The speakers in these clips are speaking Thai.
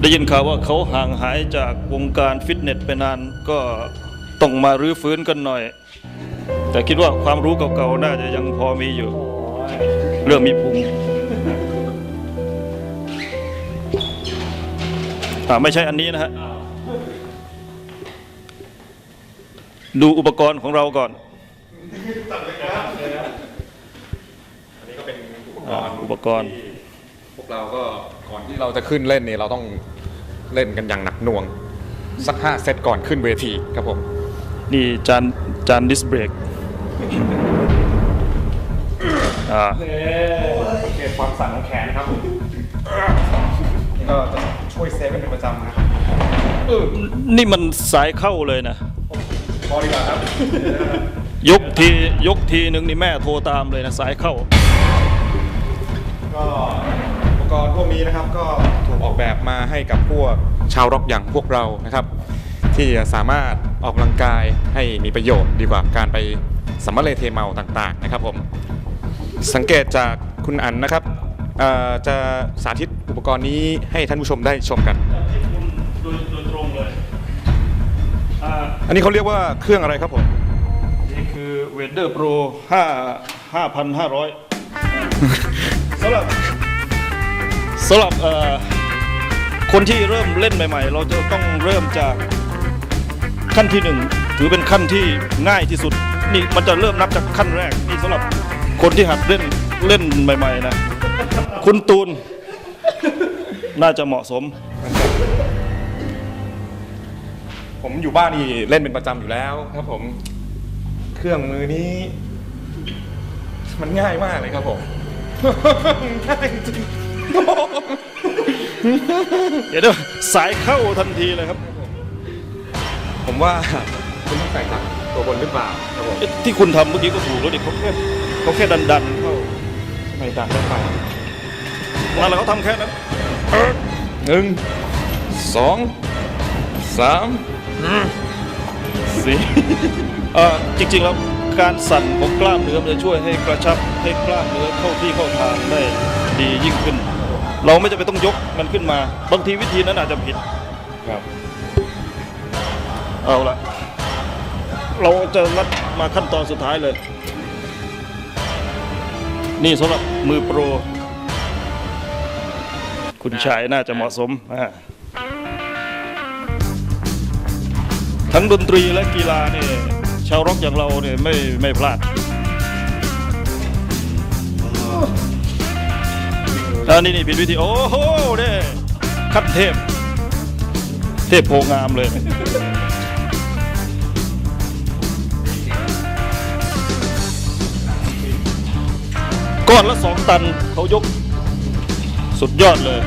ได้ยินข่าวว่าเขาห่างหายจากวงการฟิตเนสไปนานก็ต้องมารื้อฟื้นกันหน่อย แต่คิดว่าความรู้เก่าๆน่าจะยังพอมีอยู่ เรื่องมีพุงอ่าไม่ใช่อันนี้นะฮะ ดูอุปกรณ์ของเราก่อนอันนี้ก็เป็นอุปกอ่ารณ์อุปกรณ์ที่ พวกเราก็ก่อนที่เราจะขึ้นเล่นเนี่ยเราต้องเล่นกันอย่างหนักหน่วง สักห้าเซตก่อนขึ้นเวทีครับผม นี่จานจานดิสเบรกอ่าเกตความสั่นของแขนครับผมนี่ก็จะช่วยเซฟเป็นประจำนะครับนี่มันสายเข้าเลยนะพอดีกว่าครับยกทียกทีหนึ่งนี่แม่โทรตามเลยนะสายเข้า ก็อุปกรณ์ พวกนี้นะครับก็ถูกออกแบบมาให้กับพวกชาวร็อกอย่างพวกเรานะครับ ที่จะสามารถออกกำลังกายให้มีประโยชน์ดีกว่าการไปสัมมาเลเทเมาต่างๆนะครับผมสังเกตจากคุณอันนะครับเอ่อจะสาธิตอุปกรณ์นี้ให้ท่านผู้ชมได้ชมกันโดยโดยตรงเลยอ่าอันนี้เขาเรียกว่าเครื่องอะไรครับผมนี่คือเวเดอร์โปรห้าห้าพันห้าร้อยสำหรับ สำหรับคนที่เริ่มเล่นใหม่ ๆ เราจะต้องเริ่มจากขั้นที่หนึ่งถือเป็นขั้นที่ง่ายที่สุดนี่มันจะเริ่มนับจากขั้นแรกนี่สำหรับคนที่หัดเล่นเล่นใหม่ ๆ นะ คุณตูน น่าจะเหมาะสม ผมอยู่บ้านนี่เล่นเป็นประจำอยู่แล้วครับผม เครื่องมือนี้ มันง่ายมากเลยครับผมง่ายจริง เดี๋ยวเดี๋ยวสายเข้าทันทีเลยครับผมว่าคุณต้องใส่ตังตัวบนหรือเปล่าครับผมเอ๊ะที่คุณทำเมื่อกี้ก็ถูกแล้วดิเขาแค่เขาแค่ดันดันๆเข้าไม่ตังได้เปล่านั่นแหละเขาทำแค่นั้นหนึ่งสองสามสี่เอ่อจริงๆแล้วการสั่นของกล้ามเนื้อมันจะช่วยให้กระชับให้กล้ามเนื้อเข้าที่เข้าทางได้ดียิ่งขึ้น เราไม่จำเป็นต้องยกมันขึ้นมา บางทีวิธีนั้นอาจจะผิดครับ เอาละเราจะรัดมาขั้นตอนสุดท้ายเลย นี่สำหรับมือโปร คุณชายน่าจะเหมาะสมอ่าทั้งดนตรีและกีฬาเนี่ยชาวร็อกอย่างเราเนี่ยไม่ไม่พลาด อันนี้นี่ผิดวิธี โอ้โหเนี่ยขั้นเทพ เทพโพงามเลย ก้อนละสองตันเขายก สุดยอดเลย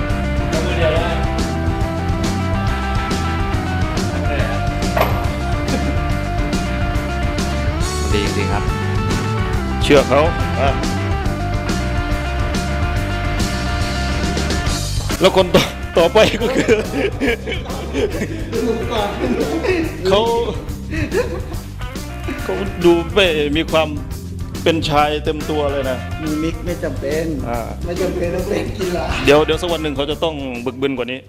ดีจริงๆครับ เชื่อเขาอะ แล้วคนต่อต่อไปก็คือ เขาเขาดูไม่มีความเป็นชายเต็มตัวเลยนะ มีมิกไม่จำเป็น อ่า ไม่จำเป็นต้องเล่นกีฬา เดี๋ยวเดี๋ยวสักวันหนึ่งเขาจะต้องบึกบึนกว่านี้